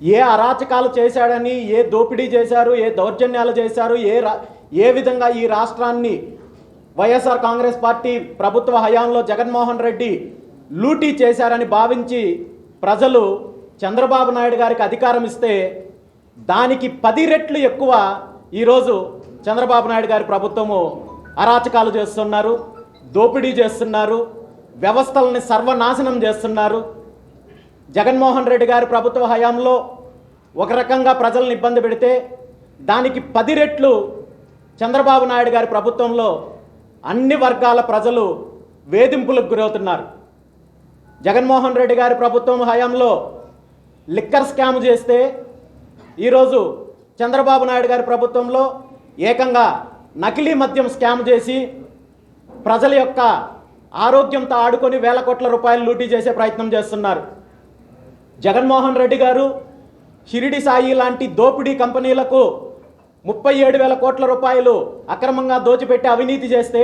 ఏ అరాచకాలు చేశాడని ఏ దోపిడీ చేశారు ఏ దౌర్జన్యాలు చేశారు ఏ రా ఏ విధంగా ఈ రాష్ట్రాన్ని వైఎస్ఆర్ కాంగ్రెస్ పార్టీ ప్రభుత్వ హయాంలో జగన్మోహన్ రెడ్డి లూటీ చేశారని భావించి ప్రజలు చంద్రబాబు నాయుడు గారికి అధికారం ఇస్తే దానికి పది రెట్లు ఎక్కువ ఈరోజు చంద్రబాబు నాయుడు గారి ప్రభుత్వము అరాచకాలు చేస్తున్నారు దోపిడీ చేస్తున్నారు వ్యవస్థలని సర్వనాశనం చేస్తున్నారు. జగన్మోహన్ రెడ్డి గారి ప్రభుత్వ హయాంలో ఒక రకంగా ప్రజలను ఇబ్బంది పెడితే దానికి పది రెట్లు చంద్రబాబు నాయుడు గారి ప్రభుత్వంలో అన్ని వర్గాల ప్రజలు వేధింపులకు గురవుతున్నారు. జగన్మోహన్ రెడ్డి గారి ప్రభుత్వం హయాంలో లిక్కర్ స్కామ్ చేస్తే ఈరోజు చంద్రబాబు నాయుడు గారి ప్రభుత్వంలో ఏకంగా నకిలీ మద్యం స్కామ్ చేసి ప్రజల యొక్క ఆరోగ్యంతో ఆడుకొని వేల కోట్ల రూపాయలు లూటీ చేసే ప్రయత్నం చేస్తున్నారు. జగన్మోహన్ రెడ్డి గారు షిరిడి సాయి లాంటి దోపిడీ కంపెనీలకు ముప్పై ఏడు వేల కోట్ల రూపాయలు అక్రమంగా దోచిపెట్టి అవినీతి చేస్తే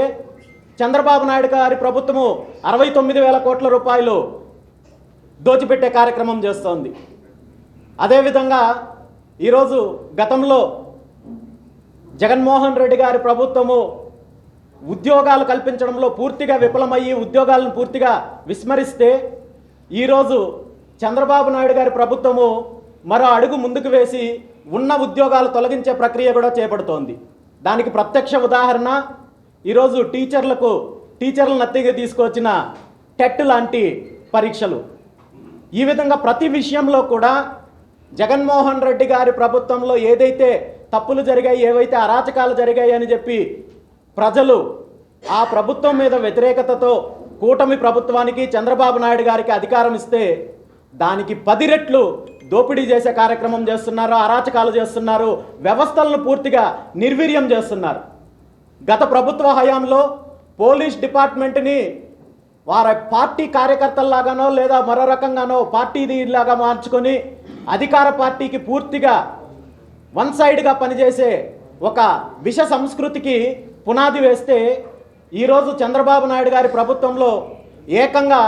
చంద్రబాబు నాయుడు గారి ప్రభుత్వము అరవై తొమ్మిది వేల కోట్ల రూపాయలు దోచిపెట్టే కార్యక్రమం చేస్తోంది. అదేవిధంగా ఈరోజు గతంలో జగన్మోహన్ రెడ్డి గారి ప్రభుత్వము ఉద్యోగాలు కల్పించడంలో పూర్తిగా విఫలమయ్యి ఉద్యోగాలను పూర్తిగా విస్మరిస్తే ఈరోజు చంద్రబాబు నాయుడు గారి ప్రభుత్వము మరో అడుగు ముందుకు వేసి ఉన్న ఉద్యోగాలు తొలగించే ప్రక్రియ కూడా చేపడుతోంది. దానికి ప్రత్యక్ష ఉదాహరణ ఈరోజు టీచర్లకు టీచర్లను నత్తిగా తీసుకొచ్చిన టెట్ లాంటి పరీక్షలు. ఈ విధంగా ప్రతి విషయంలో కూడా జగన్మోహన్ రెడ్డి గారి ప్రభుత్వంలో ఏదైతే తప్పులు జరిగాయి ఏవైతే అరాచకాలు జరిగాయి అని చెప్పి ప్రజలు ఆ ప్రభుత్వం మీద వ్యతిరేకతతో కూటమి ప్రభుత్వానికి చంద్రబాబు నాయుడు గారికి అధికారం ఇస్తే దానికి పది రెట్లు దోపిడీ చేసే కార్యక్రమం చేస్తున్నారు అరాచకాలు చేస్తున్నారు వ్యవస్థలను పూర్తిగా నిర్వీర్యం చేస్తున్నారు. గత ప్రభుత్వ హయాంలో పోలీస్ డిపార్ట్మెంట్ని వారి పార్టీ కార్యకర్తల్లాగానో లేదా మరో రకంగానో పార్టీ లాగా మార్చుకొని అధికార పార్టీకి పూర్తిగా వన్ సైడ్గా పనిచేసే ఒక విష సంస్కృతికి పునాది వేస్తే ఈరోజు చంద్రబాబు నాయుడు గారి ప్రభుత్వంలో ఏకంగా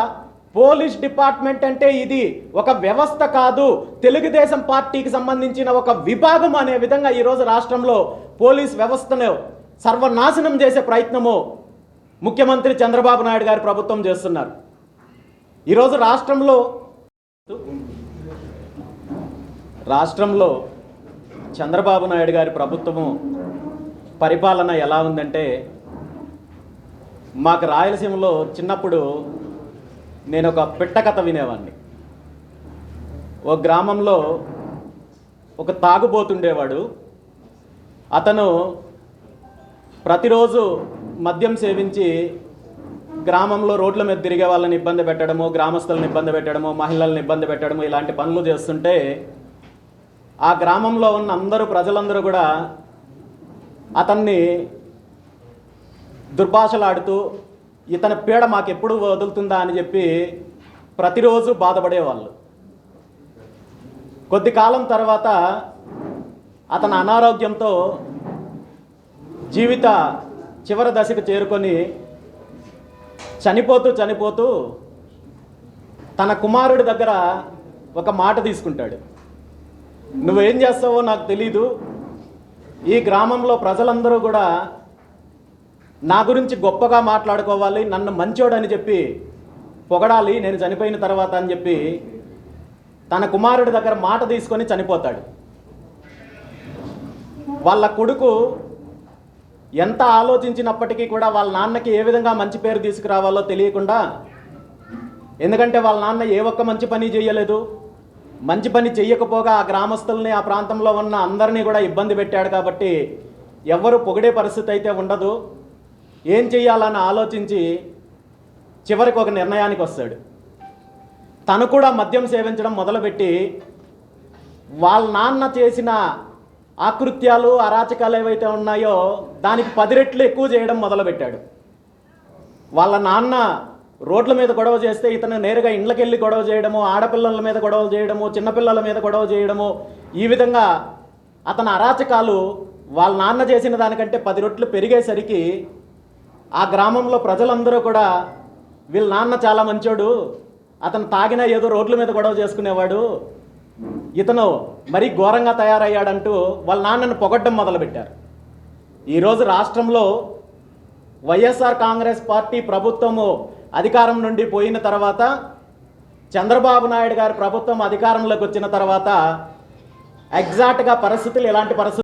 పోలీస్ డిపార్ట్మెంట్ అంటే ఇది ఒక వ్యవస్థ కాదు. తెలుగుదేశం పార్టీకి సంబంధించిన ఒక విభాగం అనే విధంగా ఈరోజు రాష్ట్రంలో పోలీస్ వ్యవస్థను సర్వనాశనం చేసే ప్రయత్నము ముఖ్యమంత్రి చంద్రబాబు నాయుడు గారి ప్రభుత్వం చేస్తున్నారు. ఈరోజు రాష్ట్రంలో రాష్ట్రంలో చంద్రబాబు నాయుడు గారి ప్రభుత్వము పరిపాలన ఎలా ఉందంటే మాకు రాయలసీమలో చిన్నప్పుడు నేను ఒక పిట్ట కథ వినేవాడిని ఒక గ్రామంలో ఒక తాగుబోతుండేవాడు. అతను ప్రతిరోజు మద్యం సేవించి గ్రామంలో రోడ్ల మీద తిరిగే వాళ్ళని ఇబ్బంది పెట్టడము గ్రామస్తులను ఇబ్బంది పెట్టడము మహిళలను ఇబ్బంది పెట్టడము ఇలాంటి పనులు చేస్తుంటే ఆ గ్రామంలో ఉన్న అందరూ ప్రజలందరూ కూడా అతన్ని దుర్భాషలాడుతూ ఇతని పీడ మాకు ఎప్పుడు వదులుతుందా అని చెప్పి ప్రతిరోజు బాధపడేవాళ్ళు. కొద్ది కాలం తర్వాత అతని అనారోగ్యంతో జీవిత చివరి దశకు చేరుకొని చనిపోతూ చనిపోతూ తన కుమారుడి దగ్గర ఒక మాట తీసుకుంటాడు. నువ్వేం చేస్తావో నాకు తెలీదు. ఈ గ్రామంలో ప్రజలందరూ కూడా నా గురించి గొప్పగా మాట్లాడుకోవాలి నన్ను మంచోడని చెప్పి పొగడాలి నేను చనిపోయిన తర్వాత అని చెప్పి తన కుమారుడి దగ్గర మాట తీసుకొని చనిపోతాడు. వాళ్ళ కొడుకు ఎంత ఆలోచించినప్పటికీ కూడా వాళ్ళ నాన్నకి ఏ విధంగా మంచి పేరు తీసుకురావాలో తెలియకుండా ఎందుకంటే వాళ్ళ నాన్న ఏ ఒక్క మంచి పని చేయలేదు. మంచి పని చెయ్యకపోగా ఆ గ్రామస్తుల్ని ఆ ప్రాంతంలో ఉన్న అందరినీ కూడా ఇబ్బంది పెట్టాడు కాబట్టి ఎవ్వరు పొగిడే పరిస్థితి అయితే ఉండదు. ఏం చేయాలని ఆలోచించి చివరికి ఒక నిర్ణయానికి వస్తాడు. తను కూడా మద్యం సేవించడం మొదలుపెట్టి వాళ్ళ నాన్న చేసిన ఆకృత్యాలు అరాచకాలు ఏవైతే ఉన్నాయో దానికి పది రెట్లు ఎక్కువ చేయడం మొదలుపెట్టాడు. వాళ్ళ నాన్న రోడ్ల మీద గొడవ చేస్తే ఇతను నేరుగా ఇండ్లకెళ్ళి గొడవ చేయడము ఆడపిల్లల మీద గొడవలు చేయడము చిన్నపిల్లల మీద గొడవ చేయడము ఈ విధంగా అతని అరాచకాలు వాళ్ళ నాన్న చేసిన దానికంటే పది రొట్లు పెరిగేసరికి ఆ గ్రామంలో ప్రజలందరూ కూడా వీళ్ళ నాన్న చాలా మంచోడు. అతను తాగినా ఏదో రోడ్ల మీద గొడవ చేసుకునేవాడు. ఇతను మరీ ఘోరంగా తయారయ్యాడంటూ వాళ్ళ నాన్నను పొగడ్డం మొదలుపెట్టారు. ఈరోజు రాష్ట్రంలో వైఎస్ఆర్ కాంగ్రెస్ పార్టీ ప్రభుత్వము అధికారం నుండి పోయిన తర్వాత చంద్రబాబు నాయుడు గారి ప్రభుత్వం అధికారంలోకి వచ్చిన తర్వాత ఎగ్జాక్ట్గా పరిస్థితులు ఎలాంటి పరిస్థితులు